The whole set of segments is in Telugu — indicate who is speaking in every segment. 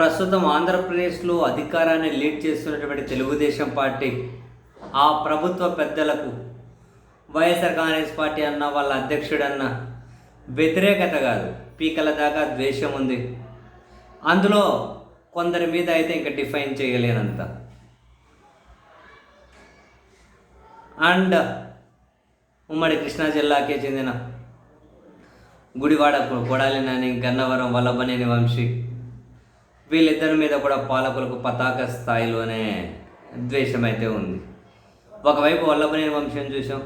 Speaker 1: ప్రస్తుతం ఆంధ్రప్రదేశ్లో అధికారాన్ని లీడ్ చేస్తున్నటువంటి తెలుగుదేశం పార్టీ ఆ ప్రభుత్వ పెద్దలకు వైఎస్ఆర్ కాంగ్రెస్ పార్టీ అన్న వాళ్ళ అధ్యక్షుడన్న వ్యతిరేకత కాదు. పీకల దాకా ద్వేషం ఉంది. అందులో కొందరి మీద అయితే ఇంకా డిఫైన్ చేయలేనంత. అండ్ ఉమ్మడి కృష్ణా జిల్లాకే చెందిన గుడివాడ కొడాలి నాని గన్నవరం వల్లభనేని వంశీ వీళ్ళిద్దరి మీద కూడా పాలకులకు పతాక స్థాయిలోనే ద్వేషం అయితే ఉంది. ఒకవైపు వల్లభనేని వంశం చూసాం.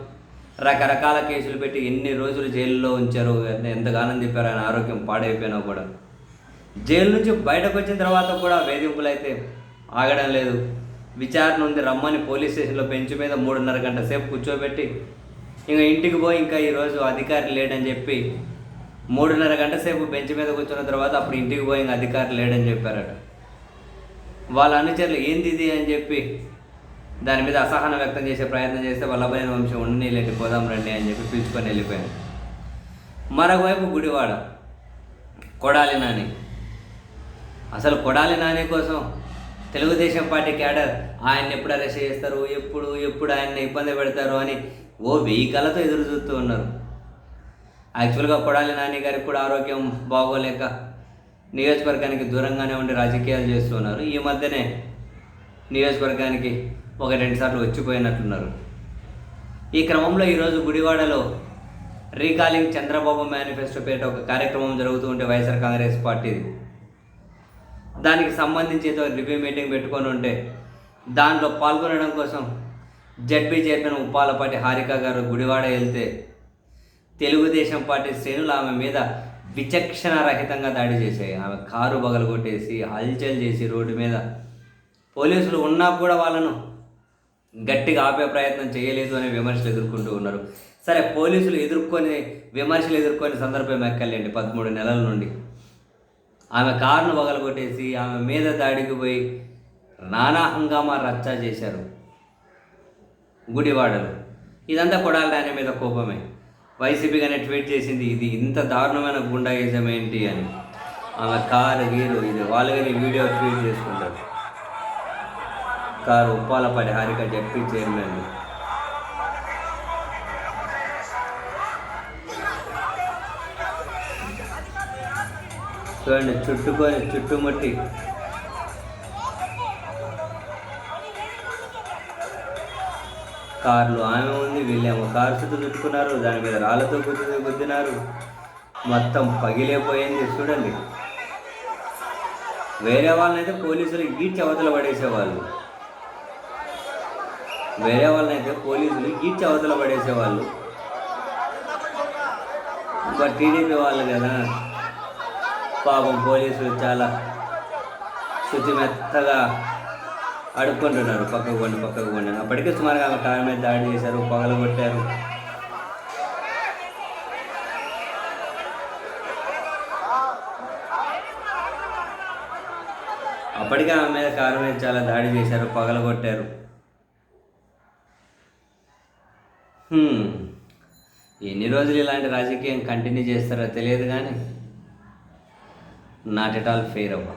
Speaker 1: రకరకాల కేసులు పెట్టి ఎన్ని రోజులు జైల్లో ఉంచారు ఎంతగానం చెప్పారు ఆయన ఆరోగ్యం పాడైపోయినా కూడా. జైలు నుంచి బయటకు వచ్చిన తర్వాత కూడా వేధింపులు అయితే ఆగడం లేదు. విచారణ ఉంది. రమ్మని పోలీస్ స్టేషన్లో బెంచ్ మీద మూడున్నర గంట సేపు కూర్చోబెట్టి ఇంకా ఇంటికి పోయి ఇంకా ఈరోజు అధికారి లేడని చెప్పి మూడున్నర గంట సేపు బెంచ్ మీద కూర్చున్న తర్వాత అప్పుడు ఇంటికి పోయి అధికారులు అధికారి లేడని చెప్పారట. వాళ్ళ అనుచరులు ఏంది ఇది? అని చెప్పి దాని మీద అసహనం వ్యక్తం చేసే ప్రయత్నం చేస్తే వల్లభనేని వంశం ఉండనీలేండి పోదాం రండి అని చెప్పి పిలుచుకొని వెళ్ళిపోయాను మరొకవైపు గుడివాడ కొడాలి నాని. అసలు కొడాలి నాని కోసం తెలుగుదేశం పార్టీ క్యాడర్ ఆయన్ని ఎప్పుడు అరెస్ట్ చేస్తారు? ఎప్పుడు ఎప్పుడు ఆయన్ని ఇబ్బంది పెడతారు? అని ఓ వెయ్యి కళ్ళతో ఎదురు చూస్తూ ఉన్నారు. యాక్చువల్గా కొడాలి నాని గారికి కూడా ఆరోగ్యం బాగోలేక నియోజకవర్గానికి దూరంగానే ఉండి రాజకీయాలు చేస్తున్నారు ఈ మధ్యనే నియోజకవర్గానికి ఒక రెండు సార్లు వచ్చిపోయినట్లున్నారు ఈ క్రమంలో ఈరోజు గుడివాడలో రీకాలింగ్ చంద్రబాబు మేనిఫెస్టో పేట ఒక కార్యక్రమం జరుగుతూ ఉంటే వైఎస్ఆర్ కాంగ్రెస్ పార్టీది. దానికి సంబంధించి ఏదో రివ్యూ మీటింగ్ పెట్టుకొని ఉంటే దాంట్లో పాల్గొనడం కోసం జడ్పీ చైర్మన్ ఉప్పాలపాటి హారిక గారు గుడివాడ వెళ్తే తెలుగుదేశం పార్టీ శ్రేణులు ఆమె మీద విచక్షణ రహితంగా దాడి చేశాయి. ఆమె కారు బగలగొట్టేసి హల్చల్ చేసి రోడ్డు మీద. పోలీసులు ఉన్నా కూడా వాళ్ళను గట్టిగా ఆపే ప్రయత్నం చేయలేదు అనే విమర్శలు ఎదుర్కొంటూ ఉన్నారు. సరే పోలీసులు ఎదుర్కొని విమర్శలు ఎదుర్కొని సందర్భం ఎక్కలేండి పదమూడు నెలల నుండి. ఆమె కారును పగలగొట్టేసి ఆమె మీద దాడికి పోయి నానా హంగామా రచ్చా చేశారు గుడివాడలు. ఇదంతా కొడాలి ఆయన మీద కోపమే. వైసీపీగానే ట్వీట్ చేసింది ఇది ఇంత దారుణమైన గుండాయిజం ఏంటి అని. ఆమె కారు గీరు ఇది వాళ్ళు కానీ వీడియో ట్వీట్ చేసుకుంటారు. Car Uppalapalli Harika ZP chairman. చూడండి చుట్టుకొని చుట్టుముట్టి కార్లు. ఆమె ఉంది వీళ్ళేమో. కారు చుట్టూ చుట్టుకున్నారు దాని మీద రాళ్ళతో గుద్దు గుద్దినారు. మొత్తం పగిలేపోయింది చూడండి. వేరే వాళ్ళనైతే పోలీసులు గీడ్చి అవతల పడేసేవాళ్ళు. వేరే వాళ్ళనైతే పోలీసులు గీడ్చి అవతల పడేసేవాళ్ళు. ఇంకా టీడీపీ వాళ్ళు కదా. పాపం పోలీసులు చాలా శుద్ధి మెత్తగా అడుక్కుంటున్నారు. పక్కకు పండి పక్కకు పండి అప్పటికే సుమారుగా ఆమె కారు మీద దాడి చేశారు పగలగొట్టారు అప్పటికే ఆమె మీద కారు మీద చాలా దాడి చేశారు పగలగొట్టారు ఎన్ని రోజులు ఇలాంటి రాజకీయం కంటిన్యూ చేస్తారో తెలియదు కానీ నాట్ ఎట్ ఆల్ ఫెయిర్ అవ్వ.